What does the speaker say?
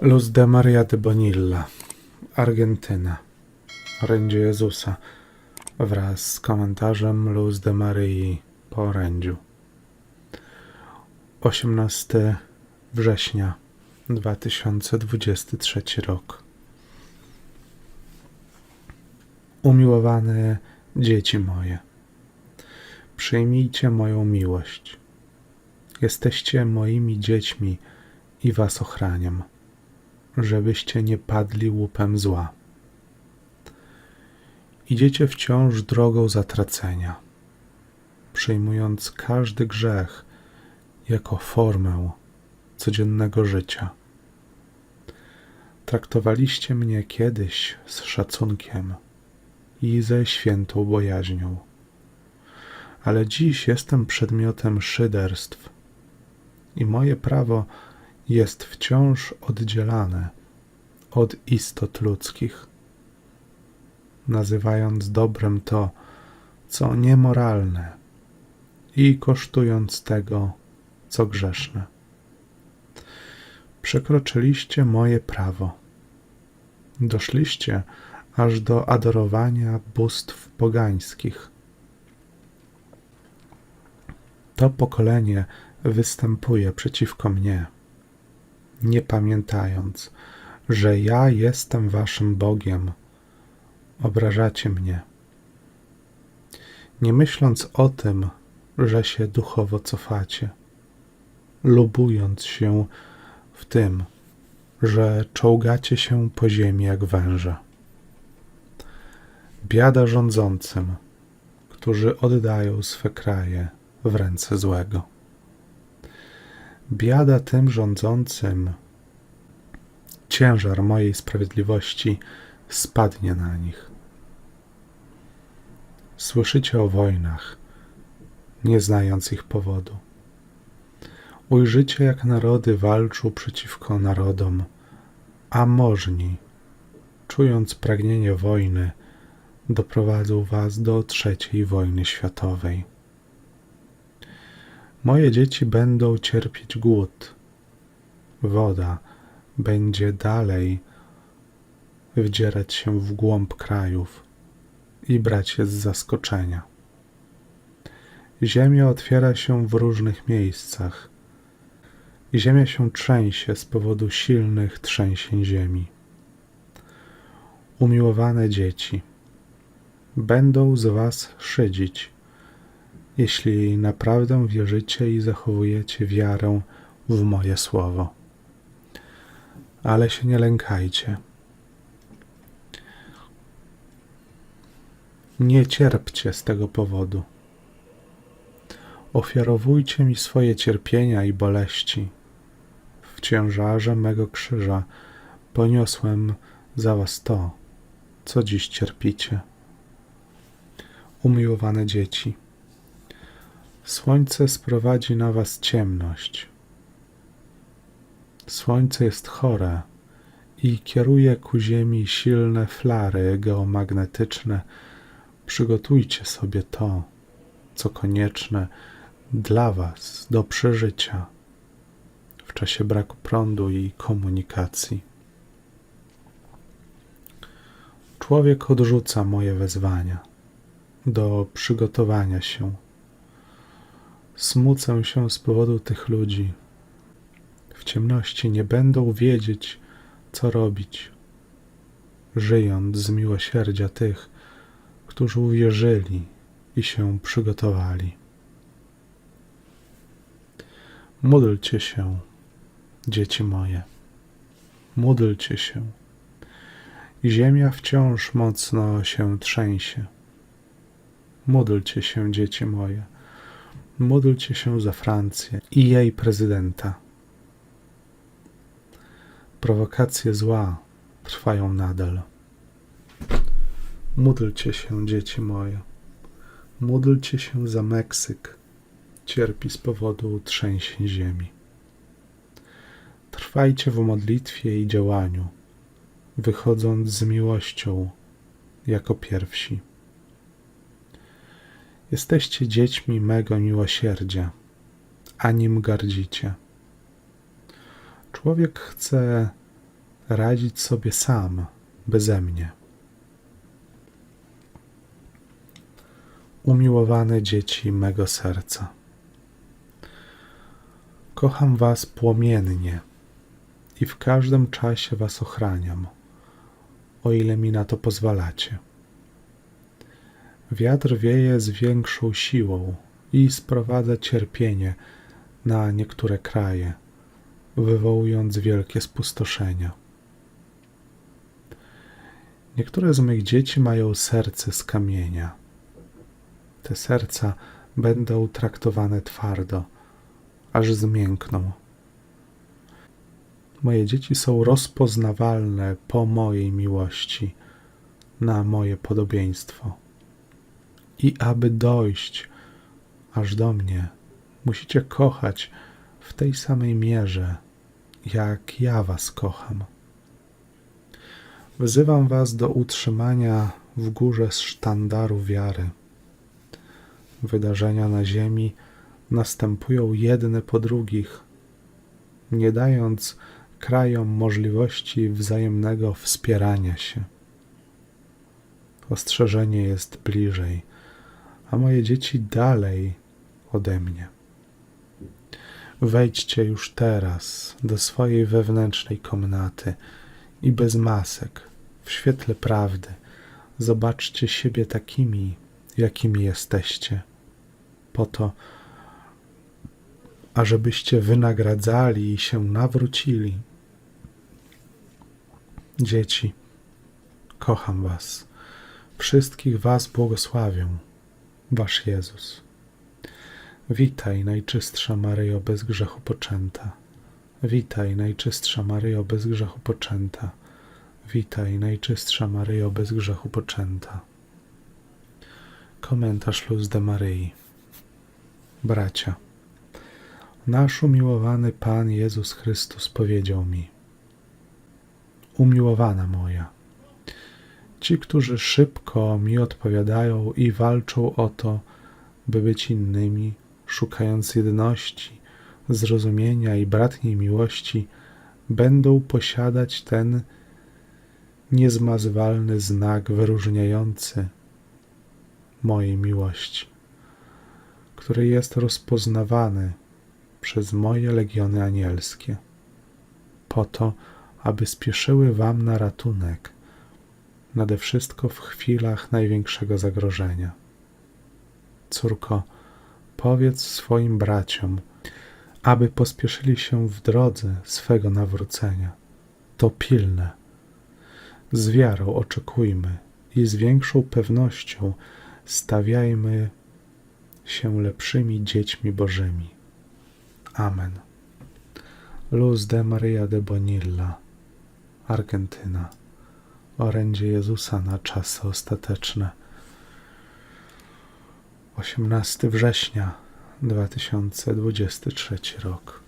Luz de Maria de Bonilla, Argentyna. Orędzie Jezusa wraz z komentarzem Luz de Maryi po orędziu. 18 września 2023 rok. Umiłowane dzieci moje, przyjmijcie moją miłość. Jesteście moimi dziećmi i was ochraniam, żebyście nie padli łupem zła. Idziecie wciąż drogą zatracenia, przyjmując każdy grzech jako formę codziennego życia. Traktowaliście mnie kiedyś z szacunkiem i ze świętą bojaźnią, ale dziś jestem przedmiotem szyderstw i moje prawo jest wciąż oddzielane od istot ludzkich, nazywając dobrem to, co niemoralne i kosztując tego, co grzeszne. Przekroczyliście moje prawo. Doszliście aż do adorowania bóstw pogańskich. To pokolenie występuje przeciwko mnie, nie pamiętając, że ja jestem waszym Bogiem. Obrażacie mnie, nie myśląc o tym, że się duchowo cofacie, lubując się w tym, że czołgacie się po ziemi jak węże. Biada rządzącym, którzy oddają swe kraje w ręce złego. Biada tym rządzącym, ciężar mojej sprawiedliwości spadnie na nich. Słyszycie o wojnach, nie znając ich powodu. Ujrzycie, jak narody walczą przeciwko narodom, a możni, czując pragnienie wojny, doprowadzą was do trzeciej wojny światowej. Moje dzieci będą cierpieć głód. Woda będzie dalej wdzierać się w głąb krajów i brać je z zaskoczenia. Ziemia otwiera się w różnych miejscach. Ziemia się trzęsie z powodu silnych trzęsień ziemi. Umiłowane dzieci, będą z was szydzić, jeśli naprawdę wierzycie i zachowujecie wiarę w moje słowo. Ale się nie lękajcie. Nie cierpcie z tego powodu. Ofiarowujcie mi swoje cierpienia i boleści. W ciężarze mego krzyża poniosłem za was to, co dziś cierpicie. Umiłowane dzieci, słońce sprowadzi na was ciemność. Słońce jest chore i kieruje ku ziemi silne flary geomagnetyczne. Przygotujcie sobie to, co konieczne dla Was do przeżycia w czasie braku prądu i komunikacji. Człowiek odrzuca moje wezwania do przygotowania się. Smucę się z powodu tych ludzi. W ciemności nie będą wiedzieć, co robić, żyjąc z miłosierdzia tych, którzy uwierzyli i się przygotowali. Módlcie się, dzieci moje, módlcie się. Ziemia wciąż mocno się trzęsie. Módlcie się, dzieci moje, módlcie się za Francję i jej prezydenta. Prowokacje zła trwają nadal. Módlcie się, dzieci moje, módlcie się za Meksyk cierpi z powodu trzęsień ziemi. Trwajcie w modlitwie i działaniu, wychodząc z miłością jako pierwsi. Jesteście dziećmi mego miłosierdzia, a nim gardzicie. Człowiek chce radzić sobie sam, beze mnie. Umiłowane dzieci mego serca, kocham Was płomiennie i w każdym czasie Was ochraniam, o ile mi na to pozwalacie. Wiatr wieje z większą siłą i sprowadza cierpienie na niektóre kraje, wywołując wielkie spustoszenia. Niektóre z mych dzieci mają serce z kamienia. Te serca będą traktowane twardo, aż zmiękną. Moje dzieci są rozpoznawalne po mojej miłości, na moje podobieństwo. I aby dojść aż do mnie, musicie kochać w tej samej mierze, jak ja Was kocham. Wzywam Was do utrzymania w górze sztandaru wiary. Wydarzenia na ziemi następują jedne po drugich, nie dając krajom możliwości wzajemnego wspierania się. Ostrzeżenie jest bliżej, a moje dzieci dalej ode mnie. Wejdźcie już teraz do swojej wewnętrznej komnaty i bez masek, w świetle prawdy, zobaczcie siebie takimi, jakimi jesteście, po to, ażebyście wynagradzali i się nawrócili. Dzieci, kocham Was. Wszystkich Was błogosławię, Wasz Jezus. Witaj, najczystsza Maryjo, bez grzechu poczęta. Witaj, najczystsza Maryjo, bez grzechu poczęta. Witaj, najczystsza Maryjo, bez grzechu poczęta. Komentarz Luz de Maryi. Bracia, nasz umiłowany Pan Jezus Chrystus powiedział mi: Umiłowana moja, ci, którzy szybko mi odpowiadają i walczą o to, by być innymi, szukając jedności, zrozumienia i bratniej miłości, będą posiadać ten niezmazywalny znak wyróżniający mojej miłości, który jest rozpoznawany przez moje legiony anielskie, po to, aby spieszyły wam na ratunek, nade wszystko w chwilach największego zagrożenia. Córko, powiedz swoim braciom, aby pospieszyli się w drodze swego nawrócenia. To pilne. Z wiarą oczekujmy i z większą pewnością stawiajmy się lepszymi dziećmi Bożymi. Amen. Luz de Maria de Bonilla, Argentyna. Orędzie Jezusa na czasy ostateczne. 18 września 2023 rok.